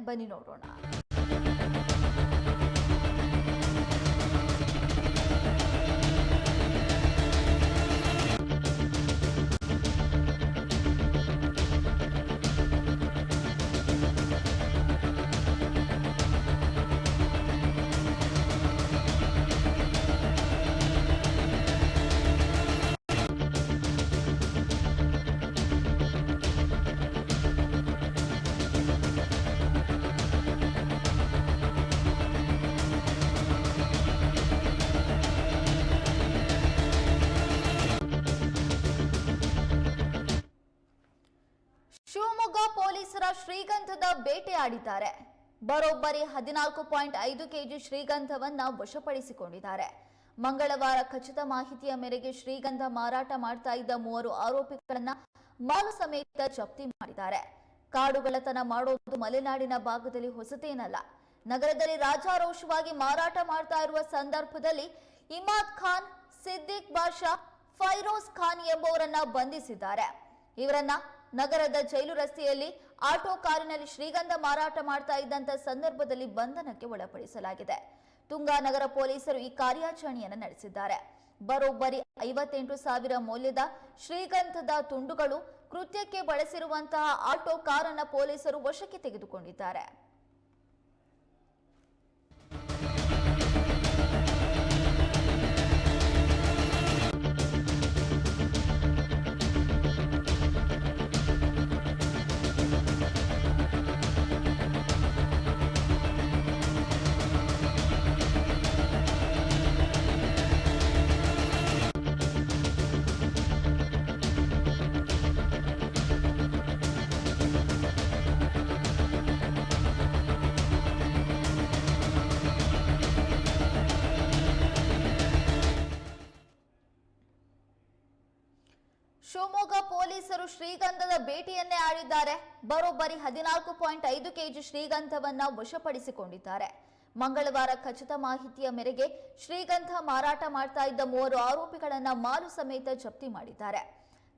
ಬನ್ನಿ ನೋಡೋಣ. ಶಿವಮೊಗ್ಗ ಪೊಲೀಸರ ಶ್ರೀಗಂಧದ ಬೇಟೆಯಾಡಿದ್ದಾರೆ. ಬರೋಬ್ಬರಿ ಹದಿನಾಲ್ಕು ಪಾಯಿಂಟ್ ಐದು ಕೆಜಿ ಶ್ರೀಗಂಧವನ್ನ ವಶಪಡಿಸಿಕೊಂಡಿದ್ದಾರೆ. ಮಂಗಳವಾರ ಖಚಿತ ಮಾಹಿತಿಯ ಮೇರೆಗೆ ಶ್ರೀಗಂಧ ಮಾರಾಟ ಮಾಡ್ತಾ ಇದ್ದ ಮೂವರು ಆರೋಪಿಗಳನ್ನ ಮಾಲು ಸಮೇತ ಜಪ್ತಿ ಮಾಡಿದ್ದಾರೆ. ಕಾಡುಗಳತನ ಮಾಡೋದು ಮಲೆನಾಡಿನ ಭಾಗದಲ್ಲಿ ಹೊಸತೇನಲ್ಲ. ನಗರದಲ್ಲಿ ರಾಜಾರೋಷವಾಗಿ ಮಾರಾಟ ಮಾಡ್ತಾ ಇರುವ ಸಂದರ್ಭದಲ್ಲಿ ಇಮಾದ್ ಖಾನ್, ಸಿದ್ದಿಕ್ ಬಾಷಾ ಫೈರೋಜ್ ಖಾನ್ ಎಂಬುವರನ್ನ ಬಂಧಿಸಿದ್ದಾರೆ. ಇವರನ್ನ ನಗರದ ಜೈಲು ರಸ್ತೆಯಲ್ಲಿ ಆಟೋ ಕಾರಿನಲ್ಲಿ ಶ್ರೀಗಂಧ ಮಾರಾಟ ಮಾಡ್ತಾ ಇದ್ದಂತ ಸಂದರ್ಭದಲ್ಲಿ ಬಂಧನಕ್ಕೆ ಒಳಪಡಿಸಲಾಗಿದೆ. ತುಂಗಾನಗರ ಪೊಲೀಸರು ಈ ಕಾರ್ಯಾಚರಣೆಯನ್ನು ನಡೆಸಿದ್ದಾರೆ. ಬರೋಬ್ಬರಿ ಐವತ್ತೆಂಟು ಸಾವಿರ ಮೌಲ್ಯದ ಶ್ರೀಗಂಧದ ತುಂಡುಗಳು ಕೃತ್ಯಕ್ಕೆ ಬಳಸಿರುವಂತಹ ಆಟೋ ಕಾರನ್ನ ಪೊಲೀಸರು ವಶಕ್ಕೆ ತೆಗೆದುಕೊಂಡಿದ್ದಾರೆ. ಶಿವಮೊಗ್ಗ ಪೊಲೀಸರು ಶ್ರೀಗಂಧದ ಭೇಟಿಯನ್ನೇ ಆಡಿದ್ದಾರೆ. ಬರೋಬ್ಬರಿ ಹದಿನಾಲ್ಕು ಪಾಯಿಂಟ್ ಐದು ಕೆಜಿ ಶ್ರೀಗಂಧವನ್ನ ವಶಪಡಿಸಿಕೊಂಡಿದ್ದಾರೆ. ಮಂಗಳವಾರ ಖಚಿತ ಮಾಹಿತಿಯ ಮೇರೆಗೆ ಶ್ರೀಗಂಧ ಮಾರಾಟ ಮಾಡ್ತಾ ಇದ್ದ ಮೂವರು ಆರೋಪಿಗಳನ್ನ ಮಾಲು ಸಮೇತ ಜಪ್ತಿ ಮಾಡಿದ್ದಾರೆ.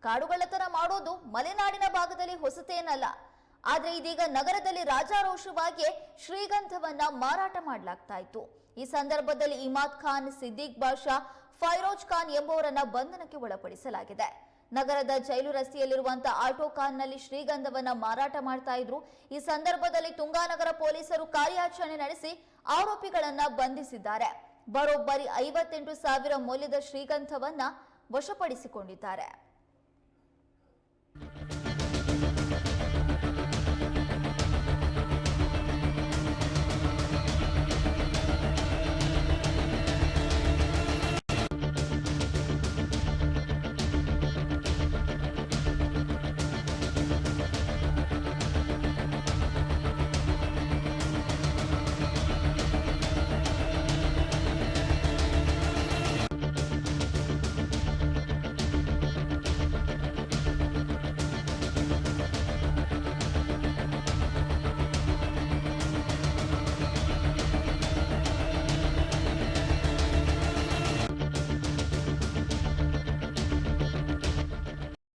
ಕಾಡುಗಳತನ ಮಾಡೋದು ಮಲೆನಾಡಿನ ಭಾಗದಲ್ಲಿ ಹೊಸತೇನಲ್ಲ. ಆದರೆ ಇದೀಗ ನಗರದಲ್ಲಿ ರಾಜಾರೋಷವಾಗಿ ಶ್ರೀಗಂಧವನ್ನ ಮಾರಾಟ ಮಾಡಲಾಗ್ತಾ ಇತ್ತು. ಈ ಸಂದರ್ಭದಲ್ಲಿ ಇಮಾದ್ ಖಾನ್, ಸಿದ್ದಿಕ್ ಬಾಷಾ ಫೈರೋಜ್ ಖಾನ್ ಎಂಬುವರನ್ನ ಬಂಧನಕ್ಕೆ ಒಳಪಡಿಸಲಾಗಿದೆ. ನಗರದ ಜೈಲು ರಸ್ತೆಯಲ್ಲಿರುವಂತಹ ಆಟೋ ಕಾರ್ನಲ್ಲಿ ಶ್ರೀಗಂಧವನ್ನ ಮಾರಾಟ ಮಾಡ್ತಾ ಇದ್ರು. ಈ ಸಂದರ್ಭದಲ್ಲಿ ತುಂಗಾನಗರ ಪೊಲೀಸರು ಕಾರ್ಯಾಚರಣೆ ನಡೆಸಿ ಆರೋಪಿಗಳನ್ನ ಬಂಧಿಸಿದ್ದಾರೆ. ಬರೋಬ್ಬರಿ ಐವತ್ತೆಂಟು ಸಾವಿರ ಮೌಲ್ಯದ ಶ್ರೀಗಂಧವನ್ನ ವಶಪಡಿಸಿಕೊಂಡಿದ್ದಾರೆ.